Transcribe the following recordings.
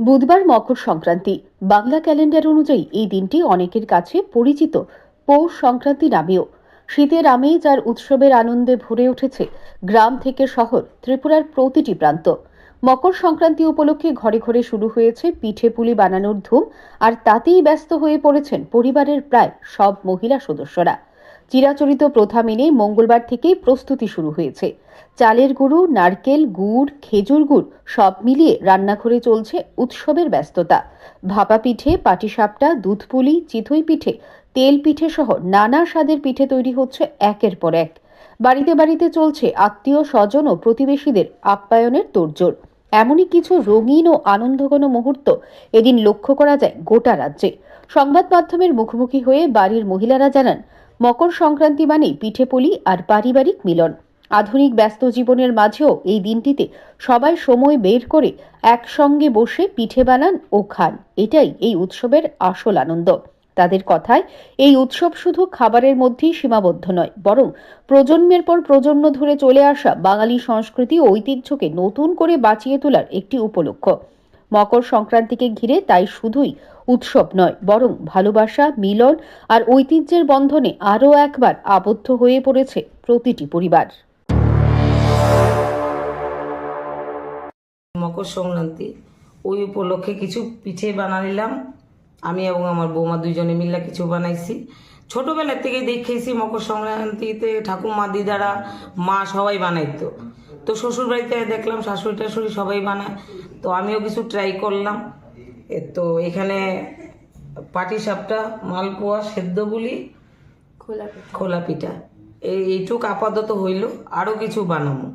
বুধবার মকর সংক্রান্তি। বাংলা ক্যালেন্ডার অনুযায়ী এই দিনটি অনেকের কাছে পরিচিত পৌষ সংক্রান্তি নামেও। শীতের আমেজ আর উৎসবের আনন্দে ভরে উঠেছে গ্রাম থেকে শহর, ত্রিপুরার প্রতিটি প্রান্ত। মকর সংক্রান্তি উপলক্ষে ঘরে ঘরে শুরু হয়েছে পিঠে পুলি বানানোর ধুম, আর তাতেই ব্যস্ত হয়ে পড়েছেন পরিবারের প্রায় সব মহিলা সদস্যরা। চিরাচরিত প্রথা মেনে মঙ্গলবার থেকেই প্রস্তুতি শুরু হয়েছে। চালের গুঁড়ো, নারকেল, গুড়, খেজুর গুড় সব মিলিয়ে রান্নাঘরে চলছে উৎসবের ব্যস্ততা। ভাপা পিঠে, পাটিসাপটা দুধ পুলি চিতই পিঠে, তেল পিঠে সহ নানা স্বাদের পিঠে তৈরি হচ্ছে একের পর এক। বাড়িতে বাড়িতে চলছে আত্মীয়, স্বজন ও প্রতিবেশীদের আপ্যায়নের তোড়জোড়। এমনই কিছু রঙিন ও আনন্দঘন মুহূর্ত এদিন লক্ষ্য করা যায় গোটা রাজ্যে। সংবাদ মাধ্যমের মুখোমুখি হয়ে বাড়ির মহিলারা জানান মকর সংক্রান্তি মানেই পিঠে পুলি আর পারিবারিক মিলন। আধুনিক ব্যস্ত জীবনের মাঝেও এই দিনটিতে সবাই সময় বের করে একসঙ্গে বসে পিঠে বানান ও খান। এটাই এই উৎসবের আসল আনন্দ। তাদের কথায়, এই উৎসব শুধু খাবারের মধ্যেই সীমাবদ্ধ নয়, বরং প্রজন্মের পর প্রজন্ম ধরে চলে আসা বাঙালি সংস্কৃতি ও ঐতিহ্যকে নতুন করে বাঁচিয়ে তোলার একটি উপলক্ষ মকর সংক্রান্তিকে ঘিরে তাই শুধুই উৎসব নয়, বরং ভালোবাসা, মিলন আর ঐতিহ্যের বন্ধনে আরও একবার আবদ্ধ হয়ে পড়েছে প্রতিটি পরিবার। মকর সংক্রান্তি, ওই উপলক্ষে কিছু পিঠে বানাইলাম। আমি এবং আমার বৌমা দুইজনে মিলে কিছু বানাইছি। ছোটোবেলার থেকে দেখেছি মকর সংক্রান্তিতে ঠাকুমা, দিদারা, মা সবাই বানাইতো। তো শ্বশুর বাড়িতে দেখলাম শাশুড়ি টাশুড়ি সবাই বানায়। তো আমিও কিছু ট্রাই করলাম। এ তো এখানে পাটি সাপটা মালপোয়া সেদ্ধ বলি খোলা পিঠা। এই এইটুক আপাতত হইল। আরও কিছু বানাবো।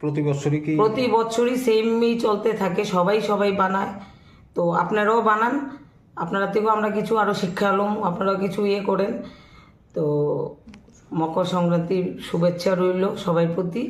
প্রতি বছরই কি? প্রতি বছরই সেমই চলতে থাকে। সবাই সবাই বানায়। তো আপনারাও বানান। আপনারা থেকেও আমরা কিছু আরও শিক্ষা হলাম আপনারা কিছু ইয়ে করেন। তো মকর সংক্রান্তির শুভেচ্ছা রইল সবাই প্রতি।